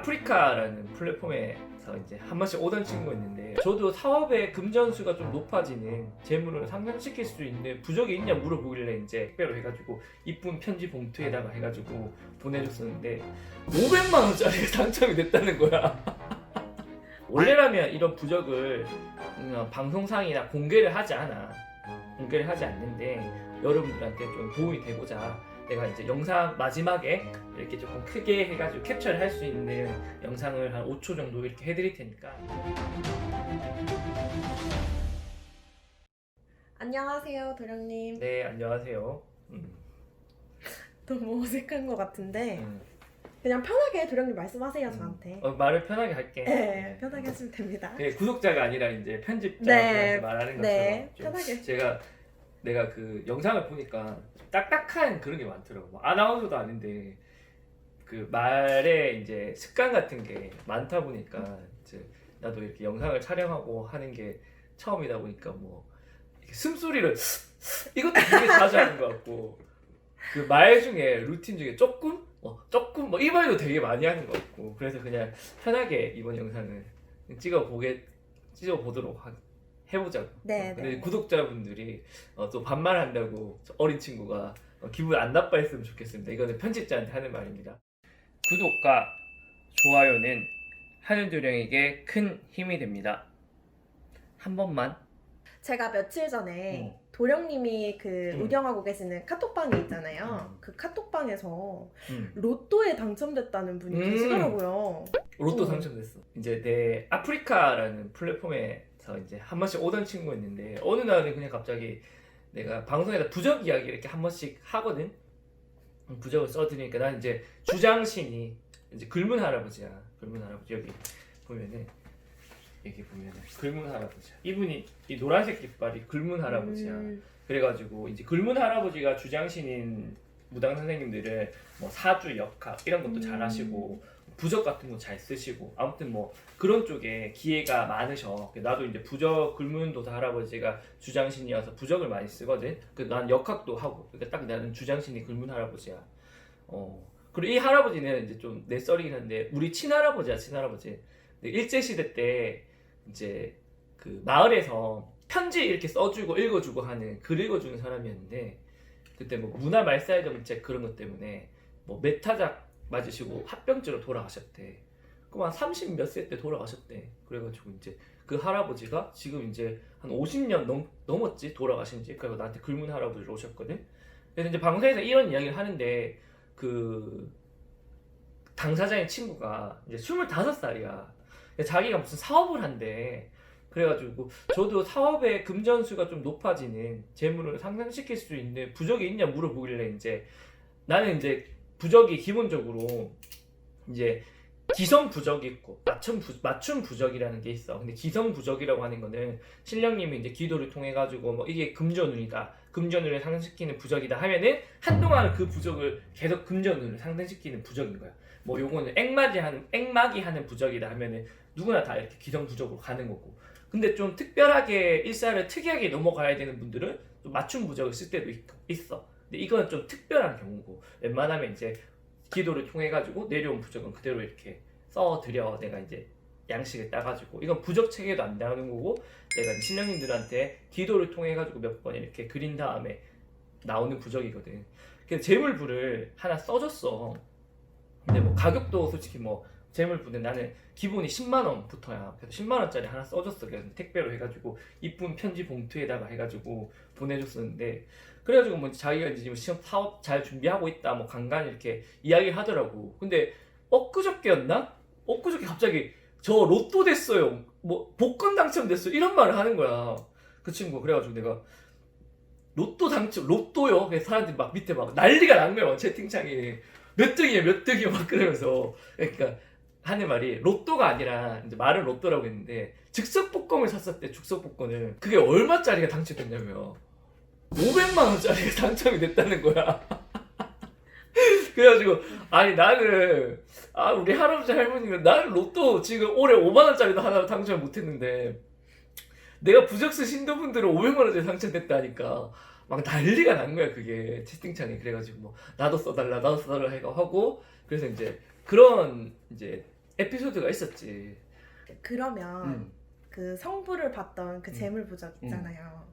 아프리카라는 플랫폼에서 이제 한 번씩 오던 친구가 있는데 저도 사업의 금전수가 좀 높아지는 재물을 상승시킬 수 있는 부적이 있냐 물어보길래 이제 택배로 해가지고 이쁜 편지 봉투에다가 해가지고 보내줬었는데 500만 원짜리가 당첨이 됐다는 거야. 원래라면 이런 부적을 음, 방송상이나 공개를 하지 않아. 공개를 하지 않는데 여러분들한테 좀 도움이 되고자 내가 이제 영상 마지막에 이렇게 조금 크게 해가지고 캡처를 할 수 있는 영상을 한 5초 정도 이렇게 해드릴 테니까 안녕하세요, 도령님. 네 안녕하세요 음, 너무 어색한 것 같은데 음. 그냥 편하게 도령님 말씀하세요 음. 저한테. 어, 말을 편하게 할게 네, 편하게 하시면 됩니다. 네, 구독자가 아니라 이제 편집자한테 네, 말하는 것처럼 네, 좀 편하게. 제가 내가 그 영상을 보니까 좀 딱딱한 그런 게 많더라고. 뭐 아나운서도 아닌데 그 말에 이제 습관 같은 게 많다 보니까 이제 나도 이렇게 영상을 촬영하고 하는 게 처음이다 보니까 뭐 이렇게 숨소리를 이것도 되게 자주 하는 것 같고 그 말 중에 루틴 중에 조금? 뭐 조금? 뭐이 말도 되게 많이 하는 것 같고 그래서 그냥 편하게 이번 영상을 찍어 보게 찍어 보도록 하, 해보자고. 네, 어, 근데 네. 구독자분들이 어, 또 반말한다고 저 어린 친구가 어, 기분 안 나빠했으면 좋겠습니다. 이거는 편집자한테 하는 말입니다. 구독과 좋아요는 한윤도령에게 큰 힘이 됩니다. 한 번만. 제가 며칠 전에 어. 도령님이 그 음. 운영하고 계시는 카톡방이 있잖아요. 음. 그 카톡방에서 음. 로또에 당첨됐다는 분이 음. 계시더라고요. 로또 어. 당첨됐어. 이제 내 아프리카라는 플랫폼에서 이제 한 번씩 오던 친구가 있는데 어느 날은 그냥 갑자기 내가 방송에다 부적 이야기 이렇게 한 번씩 하거든. 음, 부적을 써드리니까 난 이제 주장신이 이제 글문 할아버지야. 글문 할아버지 여기 보면은 여기 보면은 글문 할아버지야. 이분이 이 노란색 깃발이 글문 할아버지야. 음, 그래가지고 이제 글문 할아버지가 주장신인 무당 선생님들을 뭐 사주 역학 이런 것도 음. 잘하시고 부적 같은 거 잘 쓰시고 아무튼 뭐 그런 쪽에 기회가 많으셔. 나도 이제 부적 글문 도사 할아버지가 주장신이어서 부적을 많이 쓰거든. 그난 역학도 하고 그러니까 딱 나는 주장신이 글문 할아버지야. 어 그리고 이 할아버지는 이제 좀 내 썰이긴 한데 우리 친할아버지야 친할아버지. 일제 시대 때 이제 그 마을에서 편지 이렇게 써주고 읽어주고 하는 글 읽어주는 사람이었는데 그때 뭐 문화 문제 그런 것 때문에 뭐 메타작 맞으시고 합병증으로 돌아가셨대. 한30 몇 세 때 돌아가셨대. 그래가지고 이제 그 할아버지가 지금 이제 한 50년 넘, 넘었지 돌아가신 지 그리고 나한테 글문 할아버지로 오셨거든. 그래서 이제 방송에서 이런 이야기를 하는데 그 당사자인 친구가 이제 25살이야. 자기가 무슨 사업을 한대. 그래가지고 저도 사업의 금전수가 좀 높아지는 재물을 상승시킬 수 있는 부적이 있냐 물어보길래 이제 나는 이제 부적이 기본적으로 이제 기성 부적이 있고 맞춤 부, 맞춤 부적이라는 게 있어. 근데 기성 부적이라고 하는 거는 신령님이 이제 기도를 통해 가지고 뭐 이게 금전운이다. 금전운을 상승시키는 부적이다 하면은 한동안 그 부적을 계속 금전운을 상승시키는 부적인 거야. 뭐 요거는 액마지 하는 액마기 하는 부적이다 하면은 누구나 다 이렇게 기성 부적으로 가는 거고. 근데 좀 특별하게 일사를 특이하게 넘어가야 되는 분들은 좀 맞춤 부적을 쓸 때도 있, 있어. 근데 이거는 좀 특별한 경우고 웬만하면 이제 기도를 통해 가지고 내려온 부적은 그대로 이렇게 써드려 내가 이제 양식을 따가지고 이건 부적 체계도 안 나오는 거고 내가 신령님들한테 기도를 통해 가지고 몇 번 이렇게 그린 다음에 나오는 부적이거든. 그래서 재물부를 하나 써줬어. 근데 뭐 가격도 솔직히 뭐 재물부는 나는 기본이 10만 원부터야. 그래서 10만 원짜리 하나 써줬어. 그래서 택배로 해가지고 이쁜 편지 봉투에다가 해가지고 보내줬었는데 그래가지고 뭐 자기가 이제 지금 시험 사업 잘 준비하고 있다. 뭐 간간히 이렇게 이야기를 하더라고. 근데 엊그저께였나? 엊그저께 갑자기 저 로또 됐어요. 뭐 복권 당첨됐어요. 이런 말을 하는 거야. 그 친구 그래가지고 내가 로또 당첨 로또요. 그래서 사람들이 막 밑에 막 난리가 난 거야. 채팅창이 몇 등이에요, 몇 등이에요, 막 그러면서 그러니까 하는 말이 로또가 아니라 이제 말은 로또라고 했는데 즉석 복권을 샀을 때 즉석 복권을 그게 얼마짜리가 당첨됐냐면 500만 원짜리가 당첨이 됐다는 거야. 그래가지고 아니 나는 아 우리 할아버지 할머니가 나는 로또 지금 올해 5만 원짜리도 하나 당첨 못했는데 내가 부적수 신도분들은 500만 원짜리 당첨됐다니까 막 난리가 난 거야 그게. 채팅창에. 그래가지고 뭐 나도 써달라 나도 써달라 해가 하고 그래서 이제 그런 이제 에피소드가 있었지. 그러면 음. 그 성부를 봤던 그 음. 재물 부적 있잖아요.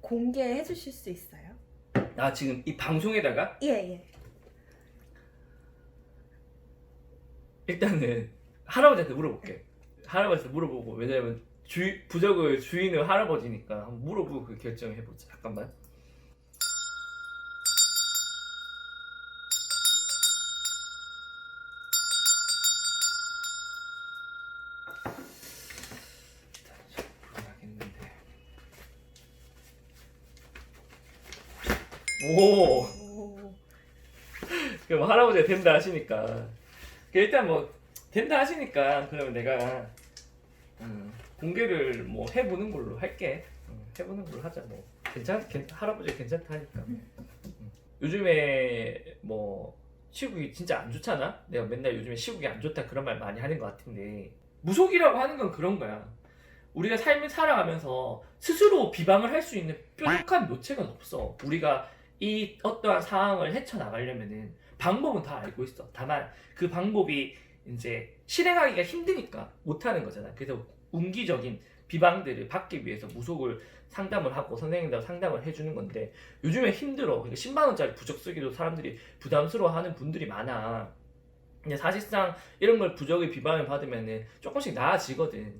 공개해 주실 수 있어요? 아 지금 이 방송에다가 예, 예. 일단은 할아버지한테 물어볼게. 할아버지한테 물어보고 왜냐면 주 부적을 주인은 할아버지니까 한번 물어보고 그 결정해 보자. 잠깐만. 오. 오. 그럼 할아버지가 된다 하시니까. 그 일단 뭐 된다 하시니까 그러면 내가 음, 공개를 뭐 해보는 걸로 할게. 음, 해보는 걸로 하자. 뭐 괜찮 괜, 할아버지 괜찮다 하니까. 음. 요즘에 뭐 시국이 진짜 안 좋잖아? 내가 맨날 요즘에 시국이 안 좋다 그런 말 많이 하는 것 같은데. 무속이라고 하는 건 그런 거야. 우리가 삶을 살아가면서 스스로 비방을 할 수 있는 뾰족한 묘책은 없어. 우리가 이 어떠한 상황을 헤쳐나가려면은 방법은 다 알고 있어. 다만 그 방법이 이제 실행하기가 힘드니까 못하는 거잖아. 그래서 운기적인 비방들을 받기 위해서 무속을 상담을 하고 선생님들 상담을 해주는 건데 요즘에 힘들어. 그러니까 10만 원짜리 부적 쓰기도 사람들이 부담스러워하는 분들이 많아. 근데 사실상 이런 걸 부적의 비방을 받으면은 조금씩 나아지거든.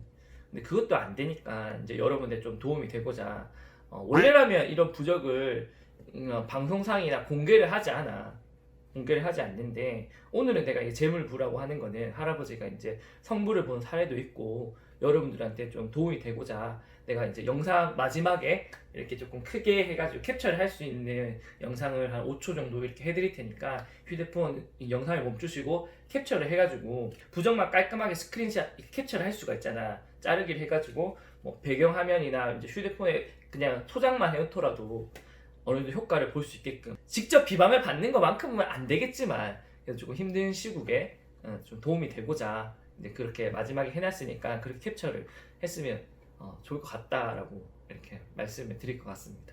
근데 그것도 안 되니까 이제 여러분들 좀 도움이 되고자 어, 원래라면 이런 부적을 방송상이나 공개를 하지 않아. 공개를 하지 않는데 오늘은 내가 이 재물부라고 하는 거는 할아버지가 이제 성부를 본 사례도 있고 여러분들한테 좀 도움이 되고자 내가 이제 영상 마지막에 이렇게 조금 크게 해가지고 캡처를 할 수 있는 영상을 한 5초 정도 이렇게 해드릴 테니까 휴대폰 이 영상을 멈추시고 캡처를 해가지고 부정만 깔끔하게 스크린샷 캡처를 할 수가 있잖아 자르기를 해가지고 뭐 배경화면이나 이제 휴대폰에 그냥 소장만 해놓더라도 어느 정도 효과를 볼 수 있게끔 직접 비방을 받는 것만큼은 안 되겠지만 그래도 조금 힘든 시국에 어, 좀 도움이 되고자 이제 그렇게 마지막에 해놨으니까 그렇게 캡처를 했으면 어, 좋을 것 같다라고 이렇게 말씀을 드릴 것 같습니다.